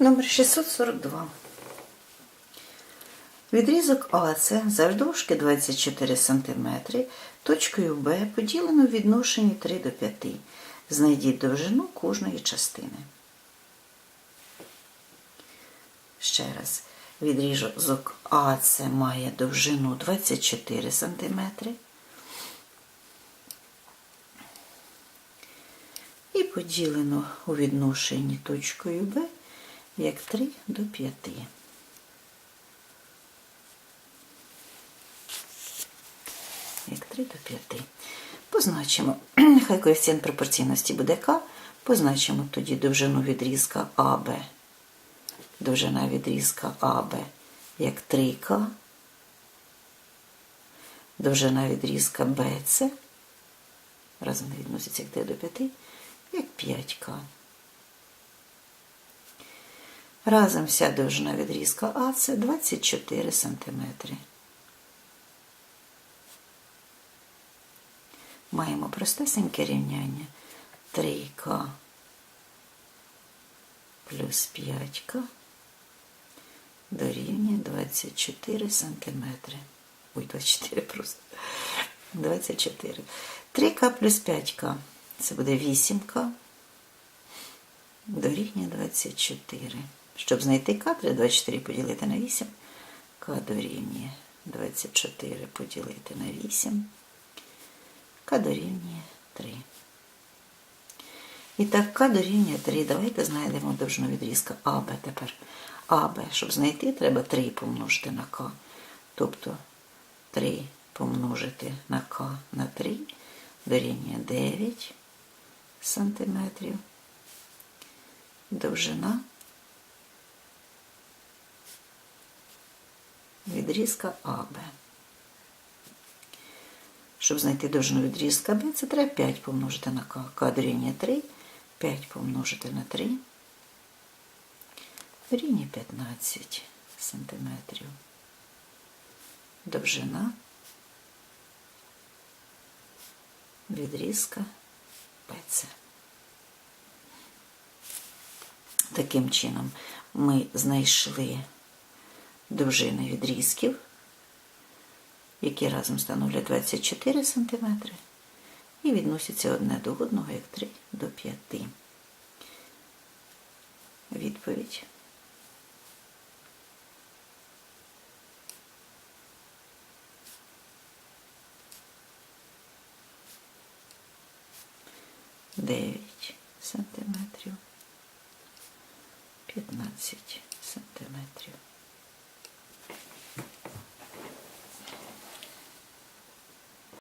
Номер 642. Відрізок АЦ завдовжки 24 см, точкою Б поділено в відношенні 3 до 5. Знайдіть довжину кожної частини. Ще раз. Відрізок АЦ має довжину 24 см. І поділено у відношенні точкою Б як 3 до 5. Як 3 до 5. Позначимо, нехай коефіцієнт пропорційності буде К, позначимо тоді довжину відрізка АБ. Довжина відрізка АБ як 3К. Довжина відрізка БЦ. Разом не відноситься як 3 до 5, як 5К. Разом вся довжина відрізка АЦ 24 см. Маємо простесеньке рівняння 3К плюс 5К дорівнює 24 см. Ой, 24 просто. 24. 3К плюс 5К. Це буде 8К. Дорівнює 24. Щоб знайти К, треба 24 поділити на 8. К дорівнює 24 поділити на 8. К дорівнює 3. І так, К дорівнює 3. Давайте знайдемо довжину відрізка АБ тепер. АБ, щоб знайти, треба 3 помножити на К. Тобто 3 помножити на К на 3 дорівнює 9 сантиметрів. Довжина відрізка АБ. Щоб знайти довжину відрізка Б, це треба 5 помножити на К. К дорівнює 3, 5 помножити на 3 дорівнює 15 сантиметрів. Довжина відрізка ПЦ. Таким чином ми знайшли довжини відрізків, які разом становлять 24 см і відносяться одне до одного як 3 до 5. Відповідь. Дев'ять сантиметрів, п'ятнадцять сантиметрів.